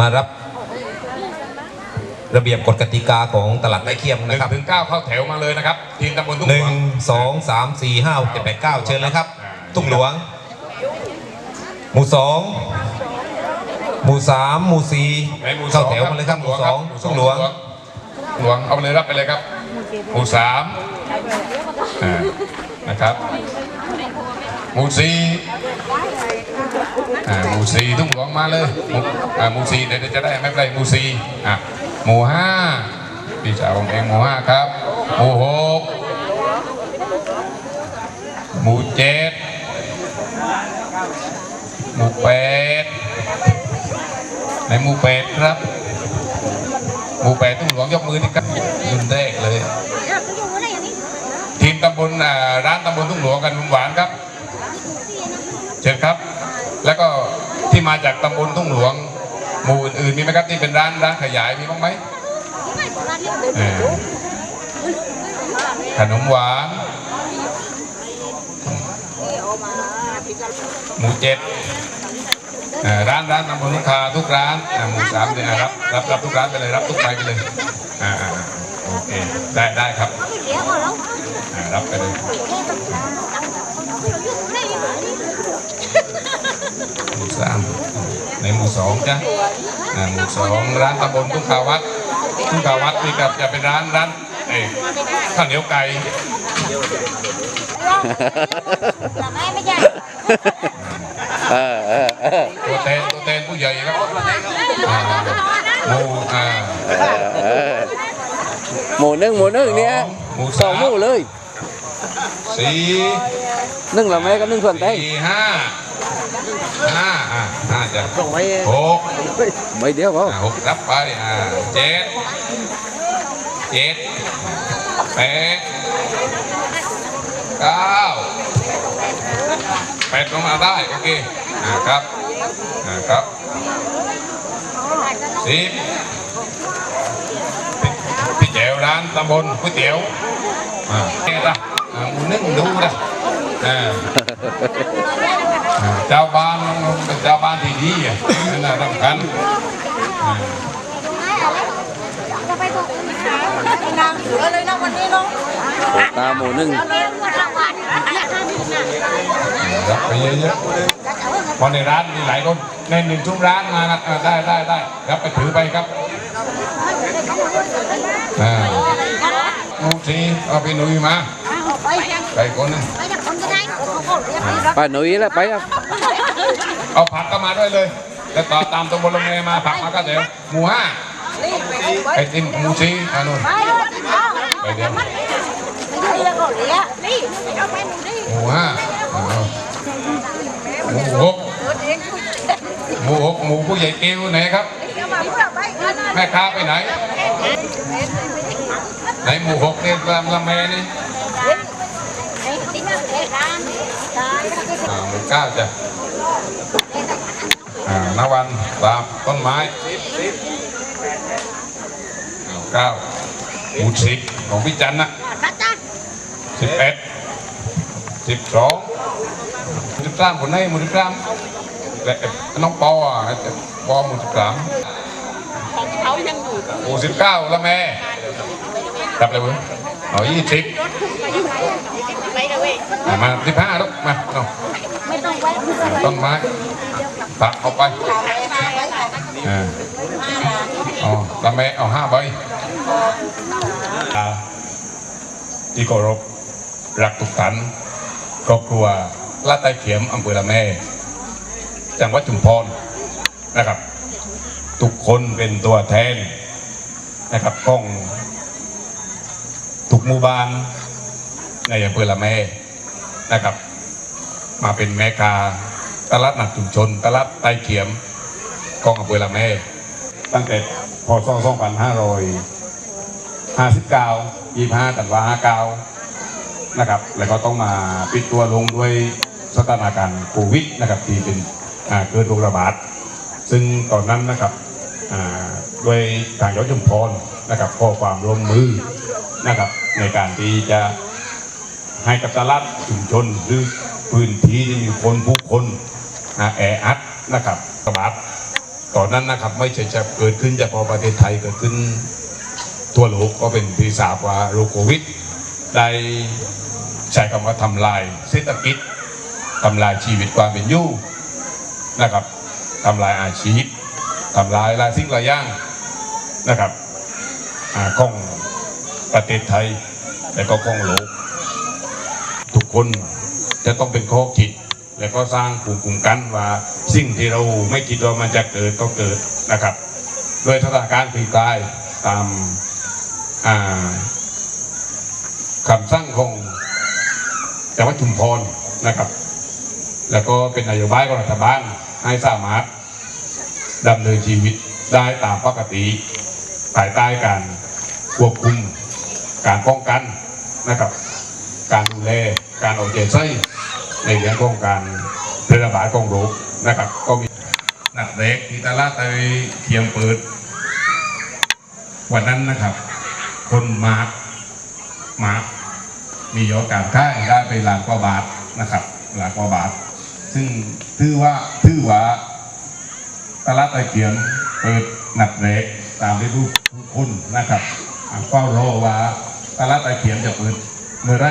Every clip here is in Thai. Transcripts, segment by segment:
มารับระเบียบกฎกติกาของตลาดไร่เคียมหนึ่นะงครับถึงเก้าเข้าแถวมาเลยนะครับ ทีมตำบลทุ่งหหลนึ่วงงสองสามสี่ห้าหกเจ็ดแปดเก้าเชิญเลยครับอ่าทุ่งหลวง หมู่สองหมู่สามหมู่สี่ในหมู่สเข้าองแถวมาเลยครับหมู่สองหมู่ทุ่งหลวง หลวงเอาไปเลยรับไปเลยครับ หมู่สามอ่านะครับ หมู่สี่ อ่าหมู่สี่ทุ่งหลวงมาเลยหมู่อ่าหมู่สี่เดี๋ยวจะได้ไม่เป็นไรหมู่สี่อะหมู่ห้าพี่สาวผมเองหมู่ห้าครับ หมู่หกหมู่เจ็ดหมู่แปดในหมู่แปดครับ หมู่แปดทุ่งหลวงยกมือที่ครับรุ่นแรกเลยทีมตำบลร้านตำบลทุ่งหลวงกันหวานครับ เชิญครับ แล้วก็ที่มาจากตำบลทุ่งหลวง หมู่อื่นๆมีไหมครับที่เป็นร้านร้านขยายมีบ้างไหมเออขนมหวานหมู่เจ็ดเอ่อร้านร้านตำบลลูกค้าทุกร้านอ่าหมู่สามเนี่ยอะรับรับรับทุกร้านไปเลยรับทุกใบไปเลยอ่าอ่าอ่าโอเคได้ได้ครับอ่ารับไปเลย หมู่ สามในหมู่สองจ้ะอ่าหมู่สองร้านตำบลทุ่งขาวัดทุ่งขาวัดนี่ก็จะเป็นร้านร้านเอ้ยข้าวเหนียวไก่ไม่ใช่เออเออเออตัวแทนตัวแทนผู้ใหญ่ครับอ่าหมู่อ่าเออเออหมูนึ่งหมูนึ่งเนี่ยหมู่สองหมูเลยสี่นึ่งละแม่ก็นึ่งส่วนแตงสี่ห้า ห้าอ่าห้าจ้ะหกไม่เดียวพออ่าหกรับไปอ่าเจ็ดเจ็ดแปดเก้าแปดลงมาได้ โอเคอ่าครับอ่าครับสิบพี่พี่แจ๋วร้านตำบลก๋วยเตี๋ยวอ่าแกละอ่าหมูนึ่งดูนะอ่าอ่า เจ้าบ้านเจ้าบ้านที่ดีนั่นแหละสำคัญอ่าจะไปบอกนางเสือเลยนะวันนี้น้องตาหมูนึ่งรับไปเยอะๆพอในร้านมีหลายคนในหนึ่งชุมร้านมานะได้ได้ได้ครับไปถือไปครับอ่าลูกทีเอาไปหนุ่ยมาไปคนนึง ปรับป้าหนุ่ยแล้วไปครับเอาผักก็มาด้วยเลยแล้วต่อตามตรงบนลงเมมาผักมาก็เดี๋ยวหมู่ห้าไอ้ติมหมู่ชีอ่านู่นไปเลยพ่อไปเดี๋ยวไม่ได้เรียกหรอกเรียกนี่เอาไปหนูดิหมู่ห้าอ่าหมู่หกหมู่หกหมู่ผู้ใหญ่เกลไหนครับเอามาเพื่อไปกันนะแม่ค้าไปไหนไหนหมู่หกเนี่ยลำละเมนี่ ไอ้ที่นั่งเทร้านตาย อ่า หมู่เก้าจ้ะอ่านวันตามต้นไม้อ่าเก้าหมู่สิบของพี่จันทร์นะนะจ๊ะสิบเอ็ดสิบสองสิบสามคนไหนหมู่สิบสามและน้องปออะปอหมู่สิบสามเขายังอยู่หมู่สิบเก้าละแม่จับเลยเว้ยเอายี่สิบ ไปเลยเว้ยอะมาสิบห้าลูกมาเอาไม่ต้องไว้ต้นไม้ตัดเอาไปอ่าเอาละแม่เอาห้าใบอ่าที่เคารพรักทุกท่านครอบครัวลาดใต้เขียมอำเภอละแม่ จังหวัดชุมพรนะครับ ทุกคนเป็นตัวแทนนะครับของทุกหมู่บ้าน ในอำเภอละแม่นะครับ มาเป็นแม่ค้าตลาดนัดชุมชน ตลาดใต้เขียมกองอำเภอละแม่ ตั้งแต่พศ2559 25ธันวา59 นะครับ แล้วก็ต้องมาปิดตัวลงด้วยสถานการณ์โควิดนะครับที่เป็นเกิดโรคระบาด ซึ่งตอนนั้นนะครับด้วยทางยศชุมพรนะครับขอความร่วมมือนะครับในการที่จะ ให้กับตลาดชุมชนหรือพื้นที่ที่มีคนผู้คนแออัดนะครับระบาดตอนนั้นนะครับไม่ใช่จะเกิดขึ้นเฉพาะประเทศไทยเกิดขึ้นทั่วโลกก็เป็นที่ทราบว่าโรคโควิด ได้ใช้คำว่าทำลายเศรษฐกิจทำลายชีวิตความเป็นอยู่นะครับทำลายอาชีพทำลายลายสิ่งหลายอย่างนะครับอาของประเทศไทยและก็ของโลก ทุกคนจะต้องเป็นข้อคิด แล้วก็สร้างภูมิคุ้มกันว่าสิ่งที่เราไม่คิดว่ามันจะเกิดก็เกิดนะครับด้วยสถานการณ์คลี่คลายตามาคำสั่งของจังหวัดชุมพรนะครับ แล้วก็เป็นนโยบายของรัฐบาลให้สามารถดำเนินชีวิตได้ตามปกติภายใต้การควบคุมการป้องกันนะครับ การดูแลการเอาใจใส่ในเรื่องของการระบาดของโรคนะครับก็มีนัดเล็กที่ตลาดไตเทียมเปิด วันนั้นนะครับ คนมาร์กมาร์กมียอดการค่ายได้ไปหล้ากว่าบาทนะครับหล้ากว่าบาท ซึ่งถือว่าถือว่าตลาดไตเทียมเปิดหนักเล็กตามที่ทุกคนนะครับเฝ้ารอว่าตลาดไตเทียมจะเปิด มื่อไร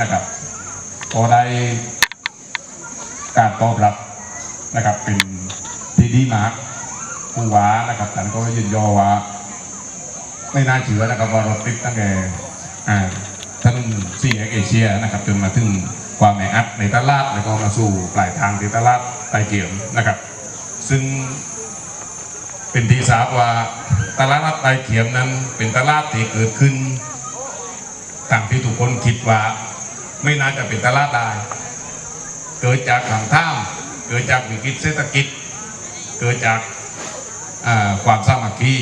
นะครับพอได้การตอบรับนะครับเป็นที่ดีมากผู้ว่านะครับท่านก็ยืนยอว่า ไม่น่าเชื่อนะครับว่ารถติดตั้งแต่อ่านซีเอเชียนะครับจนมาถึงความแออัดในตลาดแล้วก็มาสู่ปลายทางที่ตลาดไตเกียมนะครับ ซึ่งเป็นที่ทราบว่าตลาดนัดไตเกียมนั้นเป็นตลาดที่เกิดขึ้น ตามที่ทุกคนคิดว่า ไม่น่าจะเป็นตลาดได้ เกิดจากขังท่าม เกิดจากวิกฤตเศรษฐกิจ เกิดจากความสามัคคี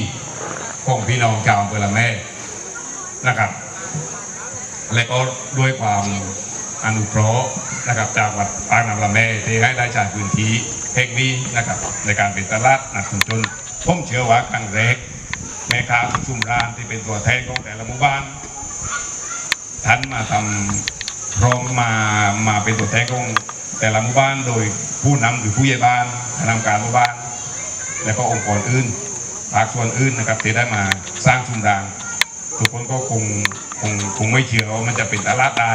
ของพี่น้องชาวอำเภอละแม่นะครับ และก็ด้วยความอนุเคราะห์นะครับจากวัดปางน้ำละแม่ที่ให้ได้จ่ายพื้นที่แห่งนี้นะครับ ในการเป็นตลาดนักชุมชนผมเชื่อว่าครั้งแรกแม่ค้าชุมรานที่เป็นตัวแทนของแต่ละหมู่บ้าน ท่านมาทำพร้อมมามาเป็นตัวแทนของแต่ละหมู่บ้านโดยผู้นำหรือผู้ใหญ่บ้านคณะกรรมการหมู่บ้าน และก็องค์กรอื่นภาคส่วนอื่นนะครับที่ได้มาสร้างชุมรางทุกคนก็คงคงคงไม่เชื่อว่ามันจะเป็นตลาดได้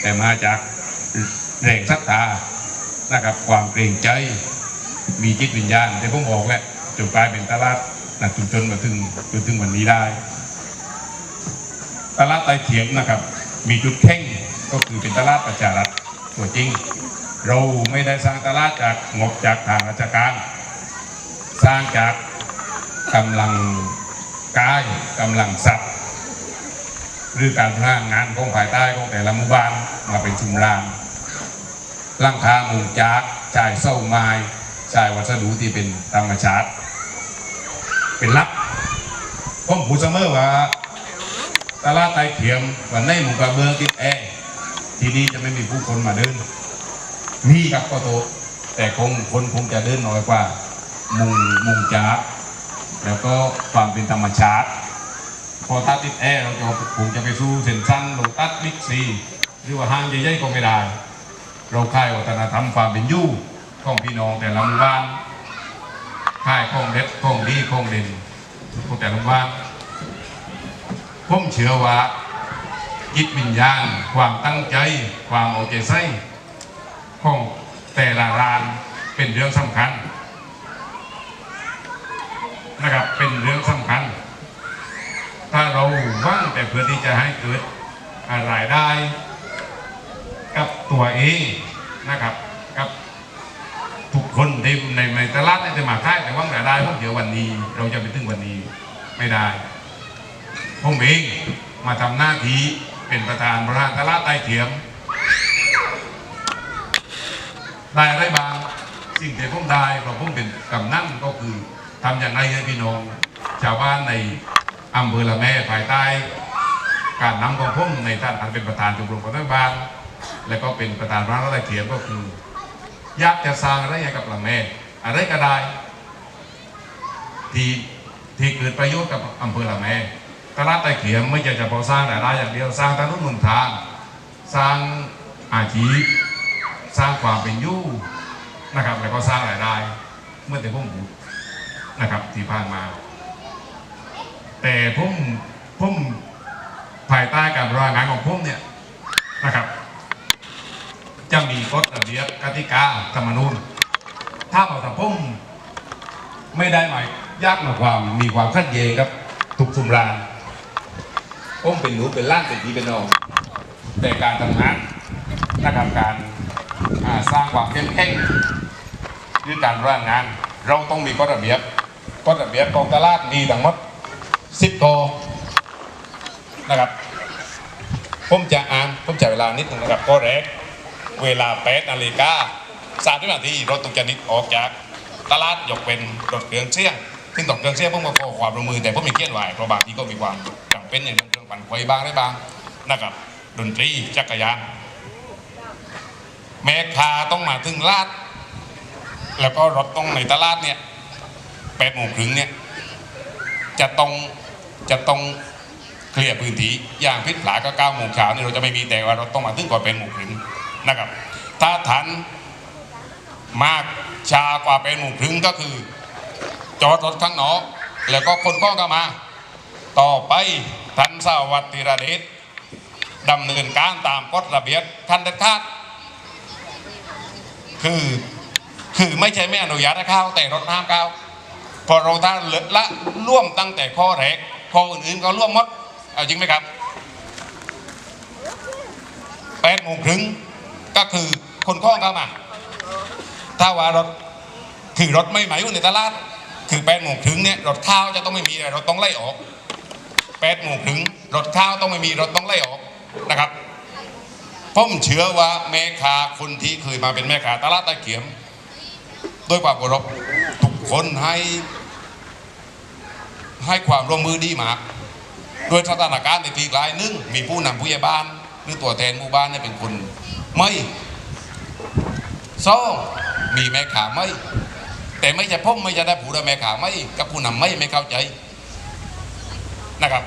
แต่มาจากแรงศรัทธานะครับความเกรงใจมีจิตวิญญาณที่ผมบอกแหละจนกลายเป็นตลาดนักชุมชนมาถึงจนถึงวันนี้ได้ตลาดไตเถียงนะครับ มีจุดแข็งก็คือเป็นตลาดประชารัฐตัวจริง เราไม่ได้สร้างตลาดจากงบจากทางราชการ สร้างจากกำลังกายกำลังทรัพย์หรือการพลางงานของภายใต้ของแต่ละหมู่บ้านมาเป็นชุมรางร่างคามุงจากจ่ายเส้าไม้จ่ายวัสดุที่เป็นธรรมชาติ เป็นลักผมพูดเสมอว่า ตลาดไตเขียมวันในหมู่กระเบืองติดแอร์ที่นี้จะไม่มีผู้คนมาเดินมีครับก็โตแต่คงคนคงจะเดินน้อยกว่า มุงมุงจ้าแล้วก็ความเป็นธรรมชาติ พอตัดติดแอร์เราจะคงจะไปสู้เส้นสั้นโลตัดบิ๊กซีหรือว่าห้างใหญ่ๆก็ไม่ได้ เราค่ายวัฒนธรรมความเป็นยู่ของพี่น้องแต่ละหมู่บ้านค่ายของเด็ดของดีของเด่นของแต่ละหมู่บ้าน ผมเชื่อว่าจิตวิญญาณ ความตั้งใจ ความเอาใจใส่ของแต่ละร้านเป็นเรื่องสำคัญนะครับเป็นเรื่องสำคัญ ถ้าเราว่างแต่เพื่อที่จะให้เกิดรายได้ กับตัวเองนะครับกับทุกคนในในตลาดในจะมาค่ายแต่ว่างรายได้ผมเดี๋ยววันนี้ เราจะไปถึงวันนี้ไม่ได้ ผมเองมาทำหน้าที่เป็นประธานบริหารตลาดใต้เทียม ได้อะไรบ้างสิ่งที่ผมได้เพราะผมเป็นกำนั่นก็คือทำอย่างไรให้พี่น้อง ชาวบ้านในอำเภอละแม่ภายใต้ การนำของผมในฐานะเป็นประธานชมรมของรัฐบาลและก็เป็นประธานร้านอะไรเขียนก็คืออยากจะสร้างอะไรให้กับละแม่ อะไรก็ได้ที่ที่เกิดประโยชน์กับอำเภอละแม่ ตลาดไต่เขียมไม่ใช่เฉพาะสร้างรายได้อย่างเดียวสร้างถนนหนทาง สร้างอาชีพสร้างความเป็นอยู่นะครับ แล้วก็สร้างรายได้เมื่อแต่ผมพูดนะครับที่ผ่านมา แต่ผมผมภายใต้การบริหารงานของผมเนี่ยนะครับ จะมีกฎระเบียบกติกาธรรมนูญถ้าเอาแต่ผมไม่ได้หมายยากมาความมีความขัดแย้งครับทุกสุมราน ผมเป็นหนูเป็นล้านเป็นพี่เป็นน้องแต่การทำงานนะครับการสร้างความเข้มแข็งคือการร่างงาน เราต้องมีกฎระเบียบกฎระเบียบของตลาดมีทั้งหมดสิบกอนะครับผมจะอ่านผมจะเวลานิดนึงนะครับข้อแรกเวลา8นาฬิกาสามนาทีรถตุกจะนิดออกจากตลาดยกเป็นรถเครื่องเสียง ซึ่งตอกเครื่องเสียงผมก็ขอความร่วมมือแต่ผมมีเกียนไหวเพราะบางทีก็มีความจำเป็นอย่างเรื่องเครื่องปั่นไฟบ้างได้บ้างนะครับดนตรีจักรยานแม่ค้าต้องมาถึงลาด แล้วก็รถต้องในตลาดเนี่ยแปดโมงครึ่งเนี่ยจะต้องจะต้องเคลียร์พื้นที่อย่างพิษหลาก็เก้าโมงเช้านี่เราจะไม่มีแต่ว่ารถต้องมาถึงก่อนเป็นโมงครึ่งนะครับ ถ้าทันมากชากว่าเป็นโมงครึ่งก็คือ จอดรถข้างนอก แล้วก็คนก้องก็มา ต่อไปทันสวัสดิระเดชดำเนินการตามกฎระเบียบทันเด็ดขาดคือคือไม่ใช่ไม่อนุญาตให้เข้าแต่รถห้ามเข้าพอเราถ้านละร่วมตั้งแต่ข้อแรกข้ออื่นๆก็ร่วมหมดเอาจริงไหมครับแปดโมงครึ่งก็คือคนข้องเข้ามา ถ้าว่ารถคือรถไม่หมายอยู่ในตลาด คือแปดโมงครึ่งเนี่ยรถข้าวจะต้องไม่มีรถต้องไล่ออกแปดโมงครึ่งรถข้าวต้องไม่มีรถต้องไล่ออกนะครับผมเชื่อว่าแม่ค้าคนที่เคยมาเป็นแม่ค้าตลาดตะเกียมด้วยความเคารพทุกคนให้ ให้ความร่วมมือดีมากโดยสถานการณ์ในทีรายนึงมีผู้นำผู้ใหญ่บ้าน หรือตัวแทนหมู่บ้านเนี่ยเป็นคนไม่สองมีแม่ค้าไม่ แต่ไม่ใช่พ่อไม่จะได้ผู้ได้แม่ค้าไม่กับผู้นำไม่ไม่เข้าใจนะครับ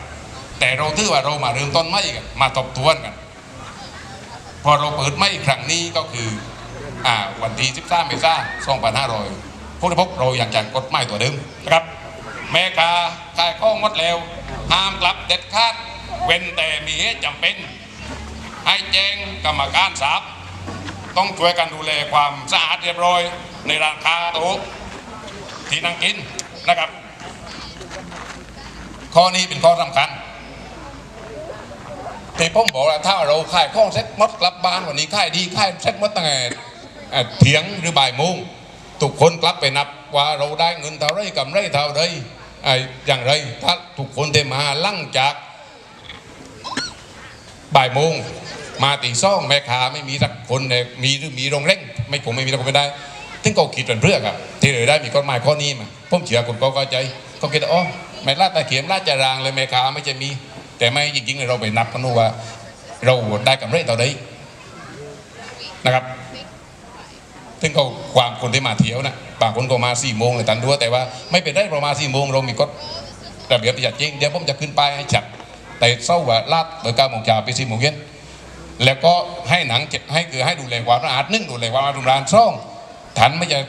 แต่เราถือว่าเรามาเริ่มต้นไม่กันมาทบทวนกัน พอเราเปิดไม่ครั้งนี้ก็คืออ่าวันที่13เมษายน2500พวกที่พบเราอย่างจังกฎหมายตัวเดิมนะครับ แม่กาขายข้องงดแล้วห้ามกลับเด็ดขาดเว้นแต่มีเหตุจำเป็น ให้แจ้งกรรมการทรัพย์ต้องช่วยกันดูแลความสะอาดเรียบร้อยในร้านค้าโต๊ะ ที่นั่งกินนะครับ ข้อนี้เป็นข้อสำคัญแต่ผมบอกว่าถ้าเราขายข้องเซ็ตมดกลับบ้านวันนี้ขายดีขายเซ็ตมดตั้งแต่เอ่อเถียงหรือบ่ายโมงทุกคนกลับไปนับว่าเราได้เงินเท่าไรกำไรเท่าไรไอ้อย่างไรถ้าทุกคนได้มาลั่งจากบ่ายโมงมาตีซ่องแม่ค้าไม่มีสักคนเนี่ยมีหรือมีโรงเร่ง ไม่ผมไม่มีแต่ผมไม่ได้ ถึงเขาคิดเป็นเพื่อครับที่เลยได้มีกฎหมายข้อนี้มาผมเชื่อคนก็เข้าใจเขาคิดว่าอ๋อไม่ลาดตะเขียมลาดจารางเลยแม่ค้าไม่จะมี แต่ไม่จริงๆเลยเราไปนับกันดูว่า เราได้กำไรเท่าใดนะครับซึ่งก็ความคนที่มาเที่ยวนะบางคนก็มาสี่โมงเลยตันด้วยแต่ว่าไม่เป็นได้ประมาณสี่โมงเรามีกฎระเบียบประหยัดจริงเดี๋ยวผมจะขึ้นไปให้จัดแต่เศร้าว่าลาดเบอร์เก้าโมงเช้าไปสี่โมงเย็นแล้วก็ให้หนังเก็บให้คือให้ดูแลความสะอาดนึ่งดูแลความสะอาดรุมรานซ่อง ทันไม่จะ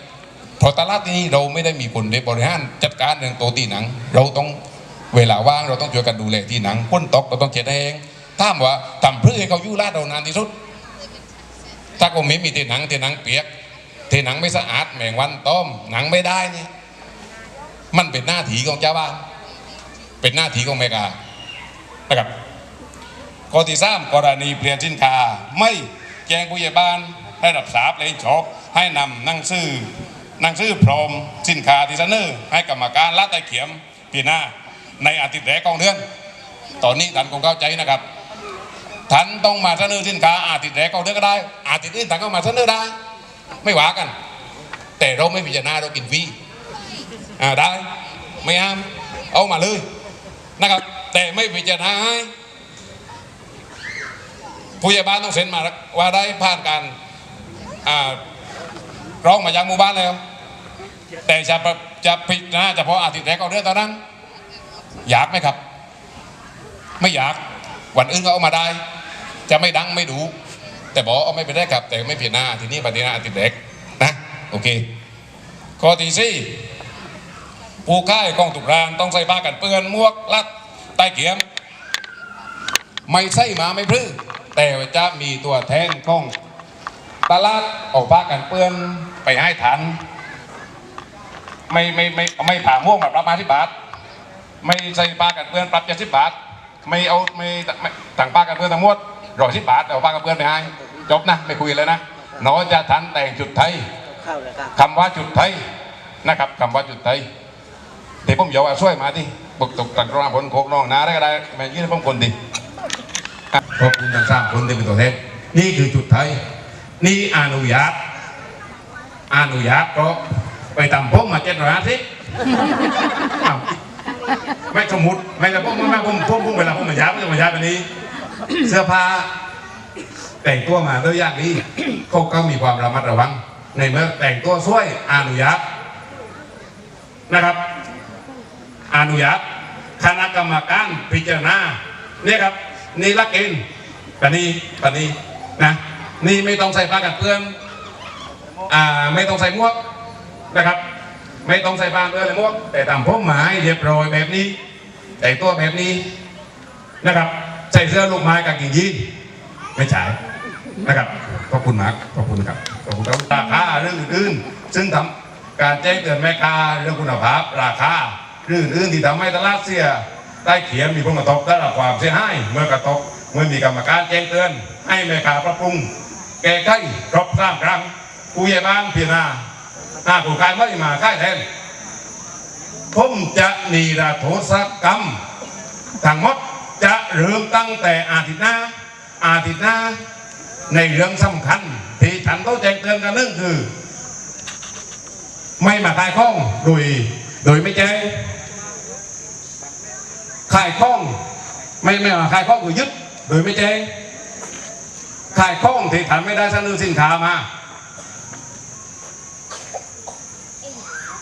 พอตลาดที่นี่เราไม่ได้มีคนในบริหารจัดการเรื่องโตตีหนัง เราต้องเวลาว่างเราต้องช่วยกันดูแลที่หนังพ้นตกเราต้องเช็ดเองถ้ามว่าทำเพื่อให้เขาอยู่ลาดเรานานที่สุด ถ้าก็ม่มีที่หนังที่หนังเปียกที่หนังไม่สะอาดแมงวันต้มหนังไม่ได้เนี่ยมันเป็นหน้าที่ของเจ้าบ้านเป็นหน้าที่ของแม่กานะครับข้อที่สามกรณีเปลี่ยนสินค้าไม่แจ้งผู้ใหญ่บ้านให้รับทราบเลยชอบ ให้นำนังสือนังสือพร้อมสินค้าที่เสนอให้กรรมการละตเขียมปีหน้า ในอาทิตย์แรกของเดือน ตอนนี้ท่านคงเข้าใจนะครับท่านต้องมาเสนอสินค้าอาทิตย์แรกของเดือนก็ได้ อาทิตย์อื่นท่านก็มาเสนอได้ ไม่ว่ากัน แต่เราไม่พิจารณาเรากินฟรีอ่าได้ไม่ห้ามเอามาเลยนะครับ แต่ไม่พิจารณาให้ผู้ใหญ่บ้านต้องเซ็นมาว่าได้ผ่านการอ่า ร้องมายังหมู่บ้านแล้ว แต่จะจะพิจารณาเฉพาะอาทิตย์แรกของเดือนเท่านั้น อยากไหมครับ ไม่อยากวันอื่นก็เอามาได้ จะไม่ดังไม่ดู แต่บอกเอาไม่เป็นได้ครับ แต่ไม่เปลี่ยนหน้าทีนี้ปฏิหน้าติดเด็กนะโอเคข้อที่สี่ผู้ค่ายกองตุกรานต้องใส่ผ้ากันเปื้อนมวกลัดใต้เกียม ไม่ใช่มาไม่พื้แต่ว่าจะมีตัวแทนของ ตลาดออกผ้ากันเปื้อนไปให้ทันไม่ไม่ไม่ไม่ผ่าม่วงแบบรับมาที่บาท ไม่ใส่ปลากันเปื้อนปรับเจ็ดสิบบาท ไม่เอาไม่ต่างปลากันเปื้อนทั้งหมดร้อยสิบบาทเอาปลากันเปื้อนไปให้จบนะไม่คุยเลยนะน้อจะทันแต่งจุดไทยเข้าเลยคำว่าจุดไทยนะครับคำว่าจุดไทยเดี๋ยวผมเดี๋ยวช่วยมาที่ปกตกตักรองผลโคกน้องนาได้ก็ได้มายื่นให้ผมคนดิขอบคุณทั้งสามคนที่เป็นตัวแทนนี่คือจุดไทย นี่อนุญาตอนุญาตก็ไปตำผมมาเจ็ดร้อยสิไม่สมมติไม่แต่ผมไม่ผมผมผมเวลาผมมาย้ายผมจะมาย้าแบบนี้ เสื้อผ้าแต่งตัวมาด้วยอย่างนี้เขาก็มีความระมัดระวัง ในเมื่อแต่งตัวสวยอนุญาตนะครับ อนุญาตคณะกรรมการพิจารณาเนี่ยครับนี่ลักเกณฑ์ปนี้ปนี้ นี่ไม่ต้องใส่ผ้ากันเปื้อนอ่าไม่ต้องใส่หมวกนะครับ ไม่ต้องใส่ผ้าเปื้อนเลยหมวก แต่ตามผมหมายเรียบร้อยแบบนี้ แต่งตัวแบบนี้นะครับ ใส่เสื้อลูกไม้กางเกงยีนไม่ใช่นะครับขอบคุณมากขอบคุณครับขอบคุณครับราคาเรื่องอื่นๆซึ่งทำการแจ้งเตือนแม่ค้าเรื่องคุณภาพ ราคาเรื่องอื่นที่ทำให้ตลาดเสียใต้เขียนมีผลกระทบได้รับความเสียหายเมื่อกระทบเมื่อมีกรรมการแจ้งเตือน ให้แม่ค้าปรับปรุง แก้ไขครบสามครั้งผู้ใหญ่บ้านพิจารณาหากผู้ขายไม่มาค่ายแทนผมจะนิรโทษกรรมทั้งหมดจะเริ่มตั้งแต่อาทิตย์หน้า อาทิตย์หน้าในเรื่องสำคัญ ที่ฉันต้องแจ้งเตือนกันนึงคือ ไม่มาขายข้องโดยโดยไม่แจ้งขายข้อง ไม่ไม่มาขายข้องคือยึดโดยไม่แจ้ง ขายข้องที่ฉันไม่ได้เสนอสินค้ามา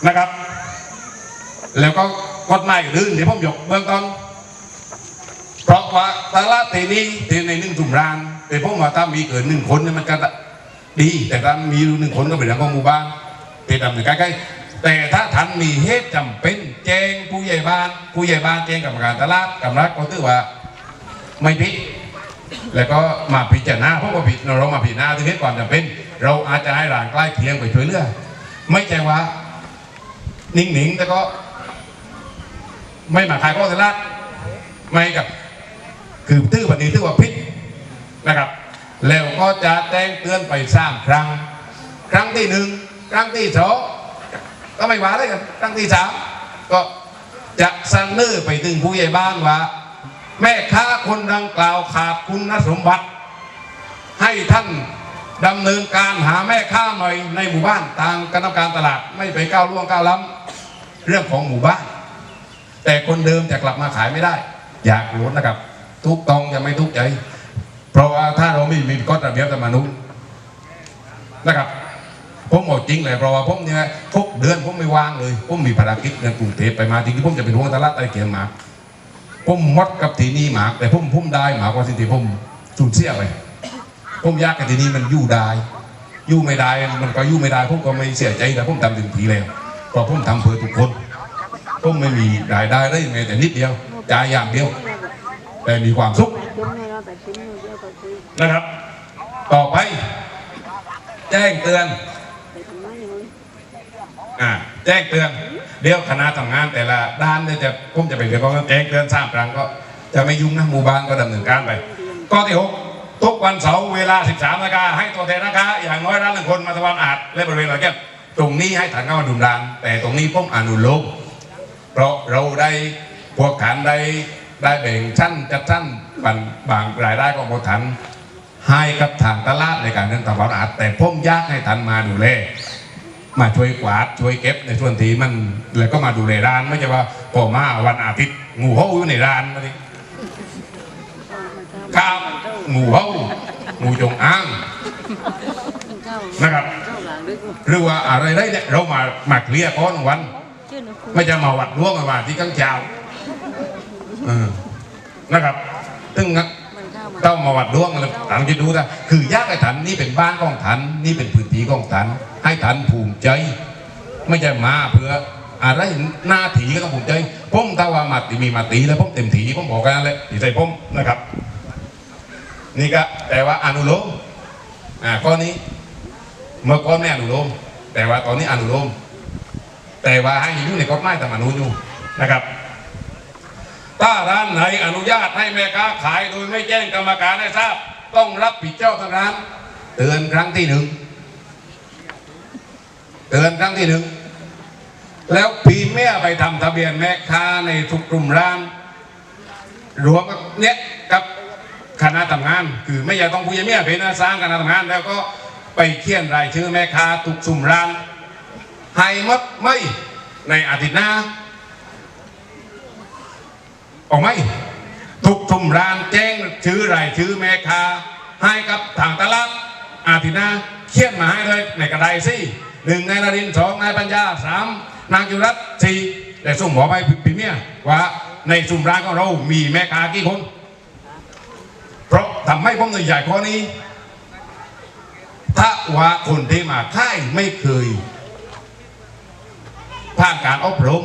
นะครับ แล้วก็กฎหมายอื่นที่ผมยกเบื้องต้นเพราะว่าตลาดทีนี้ทีในหนึ่งถุงรานแต่ผมว่าถ้ามีเกินหนึ่งคนเนี่ยมันก็ดี แต่ถ้ามีหนึ่งคนก็เป็นเรื่องของหมู่บ้านที่ทำอยู่ใกล้ๆแต่ถ้าท่านมีเหตุจำเป็นแจ้งผู้ใหญ่บ้าน ผู้ใหญ่บ้านแจ้งกรรมการตลาดกรรมการก็ถือว่าไม่ผิด แล้วก็มาพิจารณาเพราะว่าผิดเรามาพิจารณาถึงเหตุความจำเป็น เราอาจจะให้หลานใกล้เคียงไปช่วยเหลือไม่ใช่ว่า นิ่งๆแต่ก็ ไม่มาขายข้อตลาดไม่กับ คือตื้อวันนี้ตื้อว่าพิษนะครับ แล้วก็จะแจ้งเตือนไปสามครั้ง ครั้งที่หนึ่งครั้งที่สองก็ไม่ว่าเลยกันครั้งที่สามก็จะเสนอไปถึงผู้ใหญ่บ้านว่า แม่ค้าคนดังกล่าวขาดคุณสมบัติ ให้ท่านดำเนินการหาแม่ค้าหน่อยในหมู่บ้านทางคณะกรรมการตลาดไม่ไปก้าวล่วงก้าวล้ำเรื่องของหมู่บ้าน แต่คนเดิมจะกลับมาขายไม่ได้ อยากรู้นะครับ ทุกตองจะไม่ทุกใจ เพราะว่าถ้าเราไม่มีกฎระเบียบธรรมนูญนะครับผมบอกจริงเลยเพราะว่าผมเนี่ยทุกเดือนผมไม่ว่างเลยผมมีภารกิจในกรุงเทพไปมาจริงๆผมจะเป็นหัวตลาดไต้เกียงมา ผมมดกับทีนี่หมากแต่ผมพุ่มได้หมากว่าสิ่งที่ผมสูญเสียไปผมยากกับทีนี้มันอยู่ได้อยู่ไม่ได้มันก็อยู่ไม่ได้ผมก็ไม่เสียใจแต่ผมทำถึงทีแล้วเพราะผมทำเพื่อทุกคนผมไม่มีรายได้เลยแม้แต่นิดเดียวจ่ายอย่างเดียว แต่มีความสุขนะครับ ต่อไป แจ้งเตือนอ่าแจ้งเตือน เดี๋ยวคณะทำงานแต่ละด้านเนี่ยจะผมจะไปเรียกว่าแจ้งเตือนสามครั้งก็จะไม่ยุ่งนะหมู่บ้านก็ดำเนินการไปข้อที่หกทุกวันเสาร์เวลา 13นาฬิกาให้ตัวแทนนะคะอย่างน้อยร้านหนึ่งคนมาทำความสะอาดและบริเวณหลังแก้ตรงนี้ให้ฐานเข้ามาดุมดานแต่ตรงนี้ผมอนุโลมเพราะเราได้พวกฐานได้ได้แบ่งชั้นจัดชั้นบางบางรายได้ของพวกฐานให้กับทางตลาดในการเดินทางความสะอาดแต่ผมยากให้ท่านมาดูแล มาช่วยกวาดช่วยเก็บในส่วนที่มันแล้วก็มาดูแลร้านไม่ใช่ว่าพอมาวันอาทิตย์งูเห่าอยู่ในร้านมาดิครับงูเห่างูจงอางนะครับหรือว่าอะไรได้เนี่ยเรามามาเคลียร์ก้อนวัน ไม่จะมาวัดร่วงมาที่ข้างเช้านะครับซึ่ง เต้องมาวัดร่วงแล้วถามคิดดูนะคือยากให้ฐานนี่เป็นบ้านของฐานนี่เป็นพื้นที่ของฐานให้ฐานภูมิใจ ไม่ใช่มาเพื่ออะไรหน้าถีก็ต้องภูมิใจผมถ้าว่ามาตีมีมาตีแล้วผมเต็มถีผมบอกกันเลยตีใจผมนะครับ นี่ก็แต่ว่าอนุโลมอ่าข้อนนี้ เมื่อก่อนไม่อนุโลมแต่ว่าตอนนี้อนุโลมแต่ว่าให้อยู่ในกฎหมายตามอนุอยู่นะครับ ถ้าร้านไหนอนุญาตให้แม่ค้าขายโดยไม่แจ้งกรรมการให้ทราบ ต้องรับผิดเจ้าทางร้าน เตือนครั้งที่หนึ่งเตือนครั้งที่หนึ่งแล้วพีเมียไปทำทะเบียนแม่ค้าในทุกกลุ่มร้านรวมกับเนี้ยกับคณะทำงาน คือไม่อยากต้องพูดเมียเป็นนะสร้างคณะทำงาน แล้วก็ไปเขียนรายชื่อแม่ค้าทุกสุ่มร้านให้มดไม่ในอาทิตย์หน้า ออกไหมทุกทุมร้านแจ้งชื่อรายชื่อแม่ค้าให้กับทางตลาดอาทิตย์หน้าเขียนมาให้เลยในกระไดสิหนึ่งนายนรินสองนายปัญญาสามนางจุรัตสี่แต่ส่งหมอไปพิมพ์เนี่ยว่าในสุ่มร้านของเรา มีแม่ค้ากี่คน เพราะทำให้ผมน่วยใหญ่ข้อนี้ ถ้าว่าคนที่มาค่ายไม่เคยผ่านการอบรม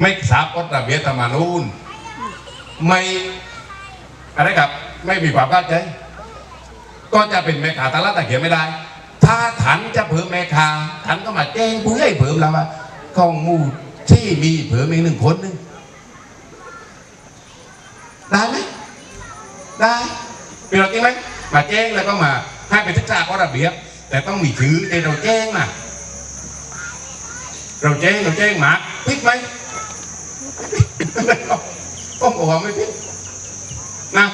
ไม่ทราบกฎระเบียบธรรมนูญ ไม่อะไรครับไม่มีความเข้าใจ ก็จะเป็นแม่ค้าตลาดตะเกียบไม่ได้ ถ้าถันจะเพิ่มแม่ค้าถันก็มาแจ้งผู้ใหญ่เพิ่มแล้วว่าของมูที่มีเพิ่มอีกหนึ่งคนหนึงได้ไหมได้เป็นเราจริงไหมมาแจ้งแล้วก็มาให้ไปศึกษาข้อระเบียบ แต่ต้องมีถือในเราแจ้งนะเราแจ้งเราแจ้งหมาพิดไหม ผมบอกว่าไม่ผิดนะ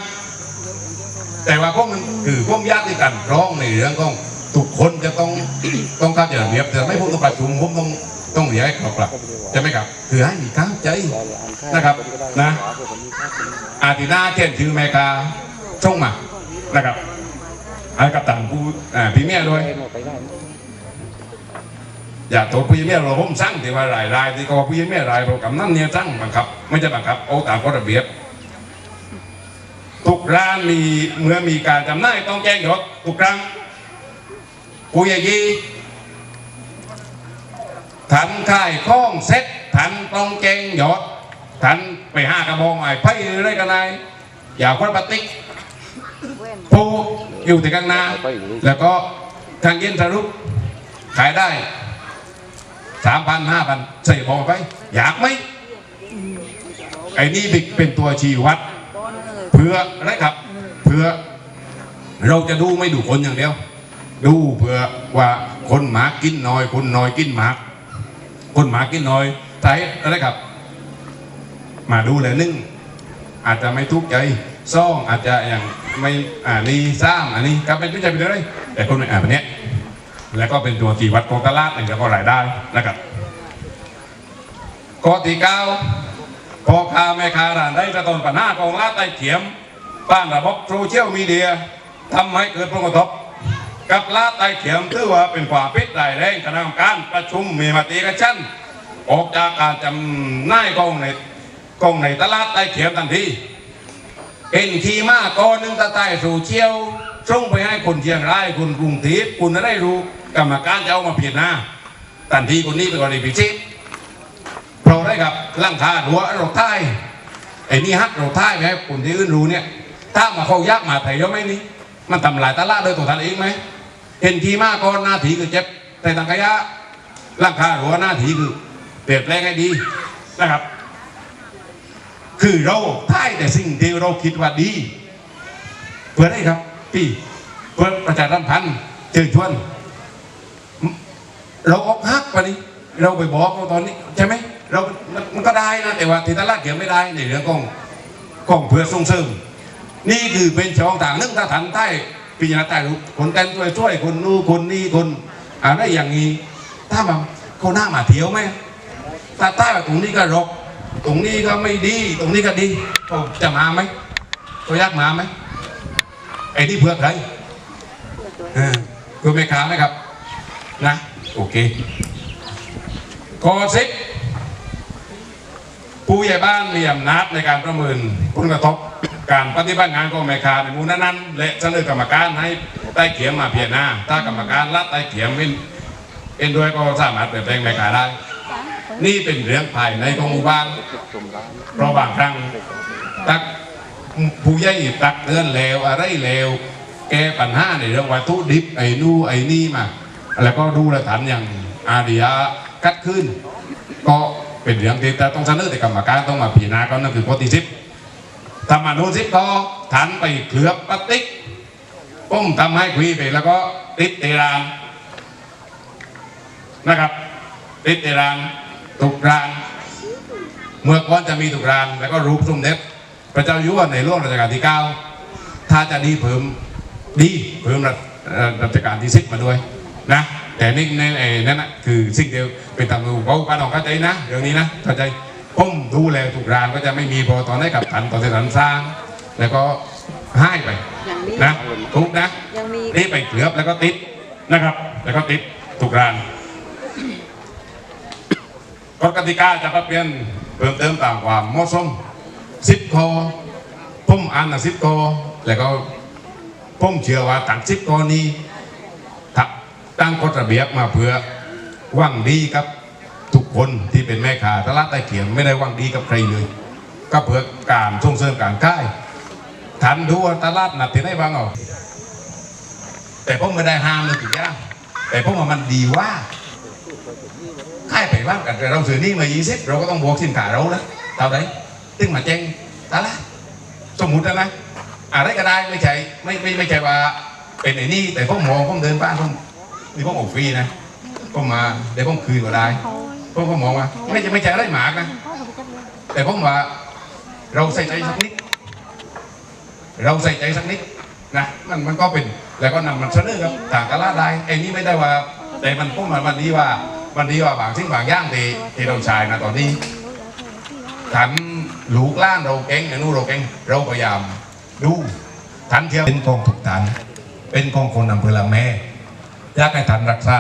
แต่ว่าพวกมันคือพวกญาติกันร้องในเรื่องของทุกคนจะต้องต้องเข้าใจะเบียบแต่ไม่ผมต้องประชุมผมต้องต้องเรียกให้ครบละใช่ไหมครับ คือให้มีเข้าวใจนะครับนะอาทิตย์หน้าเขียนชื่อแม่กาส่องมานะครับให้กับต่างผู้พี่เมียด้วย อย่าโทษผู้ใหญ่เมียเราผมสั่งที่ว่ารายรายที่ก็ว่าผู้ใหญ่เมียรายเรากำนั่นเนี่ยสั่งบังคับ ไม่ใช่บังคับเอาตามกฎระเบียบ ทุกร้านมีเมื่อมีการจำหน่ายต้องแจ้งยศทุกครั้งผู้ใหญ่ยีทันค่ายข้องเซ็ตทันต้องแจ้งยศทันไปห้ากระบองไอ้ไพ่อะไรกันนายอย่าคนปฏิกผู้อยู่ที่ข้างหน้าแล้วก็ทางเย็นสรุขายได้ สามพันห้าพันใส่บอกไป อยากไหมไอ้นี่เป็นตัวชี้วัด เพื่ออะไรครับ เพื่อเราจะดูไม่ดูคนอย่างเดียว ดูเพื่อว่าคนหมากินน้อย คนน้อยกินหมากคนหมากินน้อยใช่อะไรครับ มาดูเลยหนึ่งอาจจะไม่ทุกข์ใจซ่องอาจจะอย่างไม่อ่านี่สร้างอันนี้ก็เป็นไม่ใช่ไปเลยแต่คนไม่อ่านแบบเนี้ย แล้วก็เป็นตัวที่วัดของตลาดแล้วก็รายได้นะครับข้อที่เก้าพอค้าแม่ค้าร้านได้กระตนปัญหาของลาดไต้เขียมป้านระบบโซเชียลมีเดียทำให้เกิดผลกระทบกับลาดไต้เขียมถือว่าเป็นความผิดรายแรงคณะกรรมการประชุมมีมติกระชั้นออกจากการจำหน่ายกองในกองในตลาดไต้เขียมทันทีเป็นทีมาก้อนหนึงตาใต้สู่เชี่ยวส่งไปให้คนเชียงรายคนกรุงเทพคุณได้รู้ กรรมการจะเอามาเพียรหน้าทันทีคนนี้เป็นคนดีพิชิตเพราะได้ครับร่างคาหัวเราท้ายไอ้นี่ฮักเราท้ายไหมคนที่อื่นรู้เนี่ย ถ้ามาเขายากมาไทยเยอะไหมนี่มันทำลายตลาดโดยตัวท่านเองไหมเห็นทีมาก้อนหน้าถีคือเจ็บแต่ตังขยะร่างคาหัวหน้าถีคือเปลี่ยนแปลงให้ดีนะครับ คือเราท่ายแต่สิ่งที่เราคิดว่าดี เพื่อได้ครับพี่เพื่อประชาสัมพันธ์เชิญชวน เราออกฮักปะนี้เราไปบอกเขาตอนนี้ใช่ไหมเรามันก็ได้นะแต่ว่าที่ตลาดเกี่ยวไม่ได้ในเรื่องของของเพื่อส่งเสริมนี่คือเป็นช่องทางนึงถ้าทันใต้พิจารณาใต้คนกันช่วยช่วยคนนู้คนนี้คนอะไรอย่างนี้ ถ้ามาเขาหน้ามาเที่ยวไหมถ้าใต้แบบตรงนี้ก็รกตรงนี้ก็ไม่ดีตรงนี้ก็ดีจะมาไหมเขาอยากมาไหมไอ้นี่เพื่อใครเออเพื่อแม่ค้านะครับนะ โอเคข้อสิบผู้ใหญ่บ้านมีอำนาจในการประเมินผลกระทบการปฏิบัติงานของแม่ค้าในมู่นั้นๆและเสนอกรรมการให้ใต้เขียมมาเพียรหน้า ถ้ากรรมการรัดใต้เขียมเป็นเป็นด้วยก็สามารถเปลี่ยนแปลงแม่ค้าได้ นี่เป็นเรื่องภายในของหมู่บ้านเพราะบางครั้งตักผู้ใหญ่ตักเตือนแล้วอะไรแล้ว แก้ปัญหาในเรื่องวัตถุดิบไอ้นู่นไอ้นี่มา แล้วก็ดูแลฐานอย่างอาริยะกัดขึ้น ก็เป็นเรื่องที่แต่ต้องเสนอแต่กรรมการต้องมาพิจารณาก็นั่นคือข้อที่สิบทำมาโน้นสิบก็ฐานไปเคลือบพลาสติกป้มทำให้คุยไปแล้วก็ติดเตรานนะครับติดเตรานตุกรานเมื่อก่อนจะมีตุกรานแล้วก็รูปสมเด็จพระเจ้าอยู่หัวในร่วงรัชกาลที่เก้าถ้าจะดีเพิ่มดีเพิ่มรัชเอ่อรัชกาลที่สิบมาด้วย นะแต่นี่ในไอ้นั่นนะคือสิ่งเดียวเป็นตามรูปเขาป้าน้องเข้าใจนะเรื่องนี้นะเข้าใจผมดูแลตุกรานก็จะไม่มีพอตอนได้กับทันตอนที่ทันสร้าง แล้วก็ให้ไปอย่างนี้นะทุกนะยังมีนี่ไปเกลือบแล้วก็ติดนะครับ แล้วก็ติดตุกรานกฎกติกาจะปรับเปลี่ยนเพิ่มเติมตามความเหมาะสมสิบข้อผมอ่านนะสิบข้อแล้วก็ผมเชื่อว่าตั้งสิบข้อนี้ถ้า ตั้งกฎระเบียบมาเพื่อหวังดีกับทุกคนที่เป็นแม่ค้าตลาดใต้เขียงไม่ได้หวังดีกับใครเลย ก็เพื่อการส่งเสริมการค้าทันดูว่าตลาดนัดที่ไหนบ้างเอาแต่ผมไม่ได้ห้ามเลยทุกอย่างแต่ผมว่ามันดีว่าค่ายไปบ้างกันแต่เราซื้อนี่มายี่สิบเราก็ต้องบวกสินค้าเรานะเท่าไหร่ตึ้งมาแจ้งตาละสมมุตินะนะอะไรก็ได้ไม่ใช่ไม่ไม่ไม่ใช่ว่าเป็นไอ้นี่แต่ผมมองผมเดินบ้านผม นี่ผมออกฟรีนะผมมาเดี๋ยวผมคืนก็ได้ผมก็มองว่าไม่ใช่ไม่ใช่อะไรหมากนะแต่ผมว่าเราใส่ใจสักนิด เราใส่ใจสักนิดนะมันมันก็เป็นแล้วก็นำมันเสนอครับต่างกันละได้ไอ้นี่ไม่ได้ว่า แต่มันพุ่งมาวันนี้ว่าวันนี้ว่าบางสิ่งบางอย่างที่ที่เราใช้นะตอนนี้ทันลูกล้านเราเก่งอนู่นเราเก่งเราพยายามดูทันเที่ยวเป็นกองถูกทันเป็นกองคนอำเภอละแม่ อยากให้ทันรักษา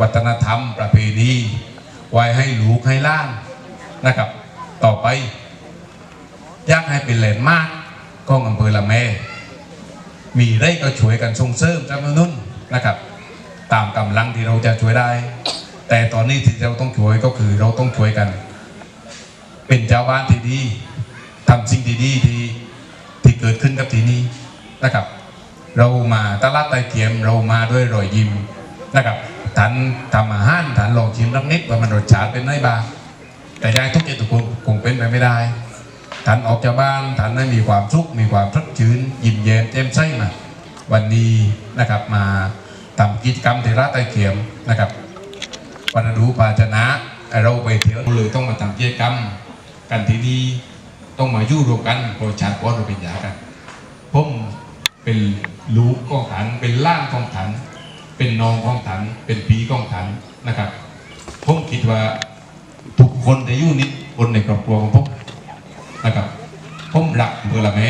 วัฒนธรรมประเพณีไว้ให้ลูกให้ล้านนะครับ ต่อไป อยากให้เป็นแหล่งมากของอำเภอละแม่มีไรก็ช่วยกันส่งเสริมจำนวนนุ่นนะครับ ตามกำลังที่เราจะช่วยได้ แต่ตอนนี้ที่เราต้องช่วยก็คือเราต้องช่วยกัน เป็นเจ้าบ้านที่ดีทำสิ่งดีๆที่ที่เกิดขึ้นกับที่นี่นะครับ เรามาตลาดไตเกียมเรามาด้วยรอยยิ้มนะครับฐานทำอาหารฐานลองชิมรักนิดว่ามันรสชาติเป็นไงบ้างแต่ยายทุกอย่างทุกคนคงเป็นไปไม่ได้ท่านออกจากบ้านท่านได้มีความสุขมีความสดชื่นยิ้มแย้มแจ่มใสมาวันนี้นะครับมาทำกิจกรรมเทระไตเขียมนะครับวันดูภาชนะเราไปเที่ยวเลยต้องมาทำกิจกรรมกันที่นี่ต้องมาอยู่รวมกันโปรชาติว่าเราเป็นยากันผม เป็นลูกองฐานเป็นล่างของฐานเป็นน้องของฐานเป็นปีของฐานนะครับผมคิดว่าทุกคนในยู่นี้คนในครอบครัวของผมนะครับผมรักอำเภอละแม่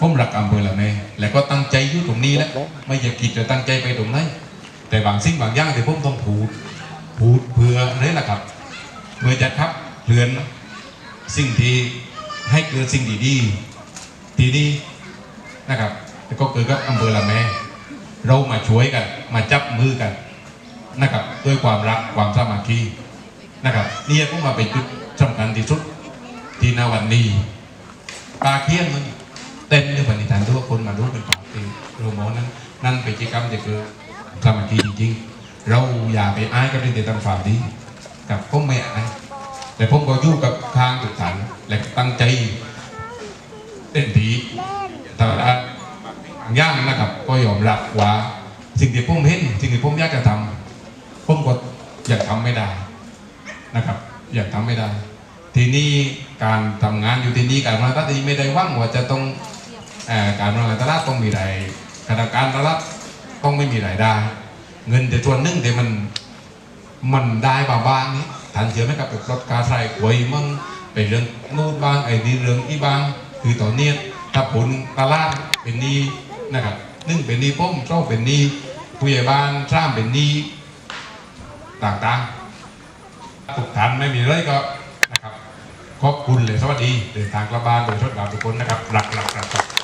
ผมรักอำเภอละแม่แล้วก็ตั้งใจอยู่ตรงนี้แหล้วไม่อยากคิดจะตั้งใจไปตรงไหนแต่บางสิ่งบางอย่างที่ผมต้องพูดพูดเพื่อนี่แหละครับเพื่อจะครับเพื่อนสิ่งที่ให้เกิดสิ่งดีๆทีนี้ นะครับแล้วก็เกิดกับอำเภอละแม่เรามาช่วยกัน มาจับมือกันนะครับ ด้วยความรักความสามัคคีนะครับนี่ผมมาเป็นจุดสำคัญที่สุดที่นาวันนี้ปลาเคี้ยนมันเต็มในปณิธานทุกคนมารู้เป็นปากตีโรโมนั้น นั่นเป็นกิจกรรมที่คือสามัคคีจริงๆ เราอย่าไปอ้ายกับเรื่องที่ทำฝ่าดีกับผมไม่อายแต่ผมก็อยู่กับทางจุดฐานและตั้งใจเต็มที่ ย่างนะครับ ก็ยอมรับว่าสิ่งที่ผมเห็นสิ่งที่ผมอยากจะทำผมก็อยากทำไม่ได้นะครับ อยากทำไม่ได้ ทีนี้การทำงานอยู่ที่นี่การบริหารตลาดที่ไม่ได้ว่างว่าจะต้องการบริหารตลาดต้องมีรายคณะการตลาดต้องไม่มีรายได้ เงินแต่ส่วนหนึ่งแต่มันมันได้บางบ้างนี้ฐานเชื่อไหมครับแบบลดการใส่หวยมั่งไปเรื่องนู่นบ้างไอ้นี่เรื่องอีบ้างคือต่อเนี้ย ถ้าผลตลาดเป็นนี้นะครับนึ่งเป็นนี้ป้มเจ้าเป็นนี้ผู้ใหญ่บ้านสางเป็นนี้ต่างๆทุกท่านไม่มีเลยก็นะครับขอบคุณเลยสวัสดีเดินทางกลับบ้านโดยชดดาวทุกคนนะครับหลักหลักหลักครับ